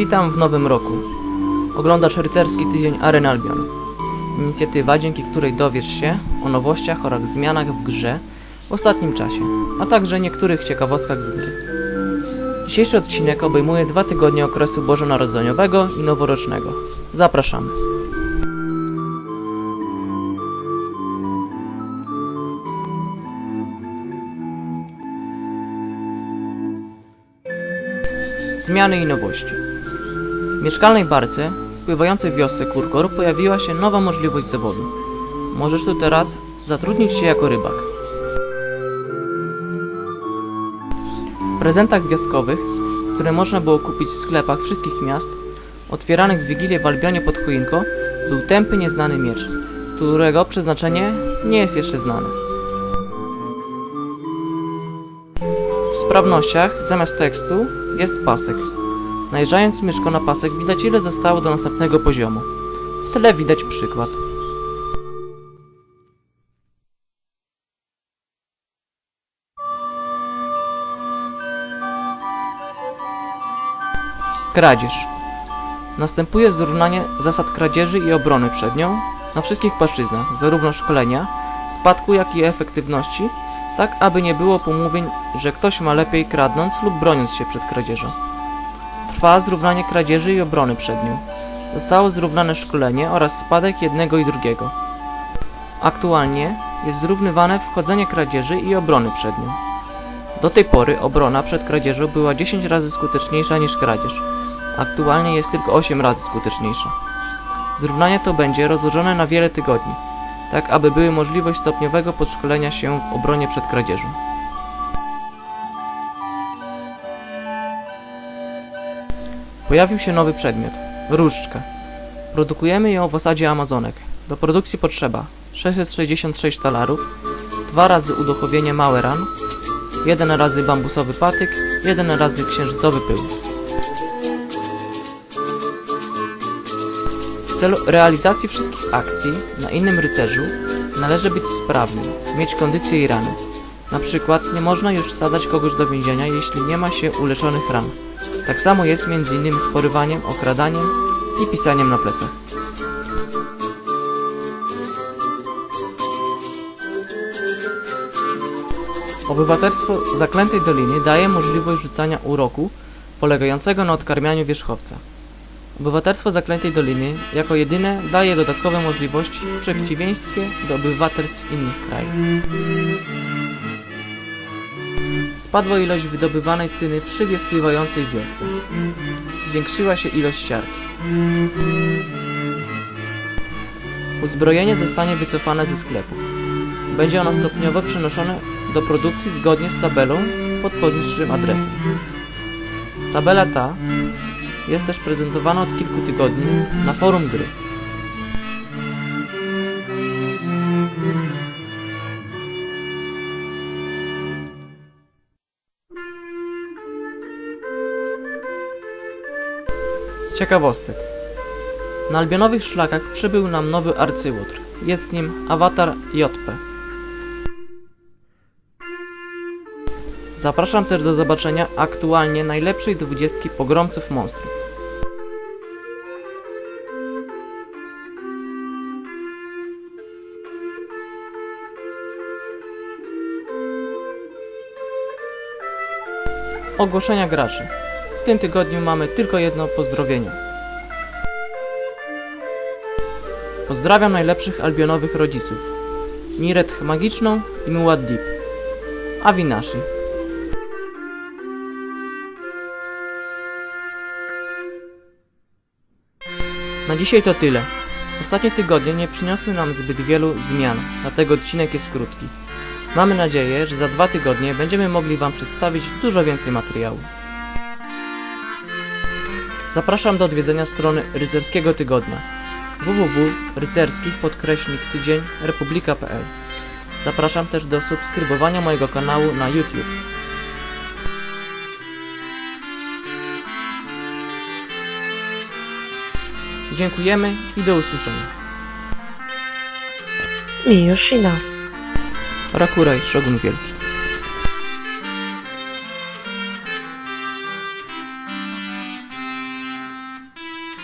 Witam w nowym roku. Oglądasz rycerski tydzień Aren Albion. Inicjatywa, dzięki której dowiesz się o nowościach oraz zmianach w grze w ostatnim czasie, a także niektórych ciekawostkach z gry. Dzisiejszy odcinek obejmuje dwa tygodnie okresu bożonarodzeniowego i noworocznego. Zapraszamy. Zmiany i nowości. W mieszkalnej barce, pływającej w wiosce Kurkor, pojawiła się nowa możliwość zawodu. Możesz tu teraz zatrudnić się jako rybak. W prezentach wioskowych, które można było kupić w sklepach wszystkich miast, otwieranych w Wigilię w Albionie pod choinką, był tępy nieznany miecz, którego przeznaczenie nie jest jeszcze znane. W sprawnościach zamiast tekstu jest pasek. Najeżdżając myszką na pasek widać ile zostało do następnego poziomu. W tle widać przykład. Kradzież. Następuje zrównanie zasad kradzieży i obrony przed nią na wszystkich płaszczyznach, zarówno szkolenia, spadku, jak i efektywności, tak aby nie było pomówień, że ktoś ma lepiej kradnąc lub broniąc się przed kradzieżą. Trwa zrównanie kradzieży i obrony przed nią. Zostało zrównane szkolenie oraz spadek jednego i drugiego. Aktualnie jest zrównywane wchodzenie kradzieży i obrony przed nią. Do tej pory obrona przed kradzieżą była 10 razy skuteczniejsza niż kradzież. Aktualnie jest tylko 8 razy skuteczniejsza. Zrównanie to będzie rozłożone na wiele tygodni, tak aby były możliwość stopniowego podszkolenia się w obronie przed kradzieżą. Pojawił się nowy przedmiot różdżka. Produkujemy ją w osadzie Amazonek. Do produkcji potrzeba 666 talarów, dwa razy uduchowienie małe ran, jeden razy bambusowy patyk, jeden razy księżycowy pył. W celu realizacji wszystkich akcji na innym rycerzu należy być sprawnym, mieć kondycję i rany. Na przykład nie można już wsadzać kogoś do więzienia, jeśli nie ma się uleczonych ran. Tak samo jest m.in. z porywaniem, okradaniem i pisaniem na plecach. Obywatelstwo Zaklętej Doliny daje możliwość rzucania uroku polegającego na odkarmianiu wierzchowca. Obywatelstwo Zaklętej Doliny jako jedyne daje dodatkowe możliwości w przeciwieństwie do obywatelstw innych krajów. Spadła ilość wydobywanej cyny w szybie wpływającej wiosce. Zwiększyła się ilość siarki. Uzbrojenie zostanie wycofane ze sklepu. Będzie ono stopniowo przenoszone do produkcji zgodnie z tabelą pod poniższym adresem. Tabela ta jest też prezentowana od kilku tygodni na forum gry. Ciekawostek. Na albionowych szlakach przybył nam nowy arcyłotr. Jest nim awatar JP. Zapraszam też do zobaczenia aktualnie najlepszej dwudziestki pogromców monstrów. Ogłoszenia graczy. W tym tygodniu mamy tylko jedno pozdrowienie. Pozdrawiam najlepszych albionowych rodziców. Miret Magiczną i Muaddib. Avinashi. Na dzisiaj to tyle. Ostatnie tygodnie nie przyniosły nam zbyt wielu zmian, dlatego odcinek jest krótki. Mamy nadzieję, że za dwa tygodnie będziemy mogli Wam przedstawić dużo więcej materiału. Zapraszam do odwiedzenia strony rycerskiego tygodnia www.rycerskich podkreśnik tydzień republika.pl Zapraszam też do subskrybowania mojego kanału na YouTube. Dziękujemy i do usłyszenia. Miyoshina. Rakuraj, Szogun Wielki.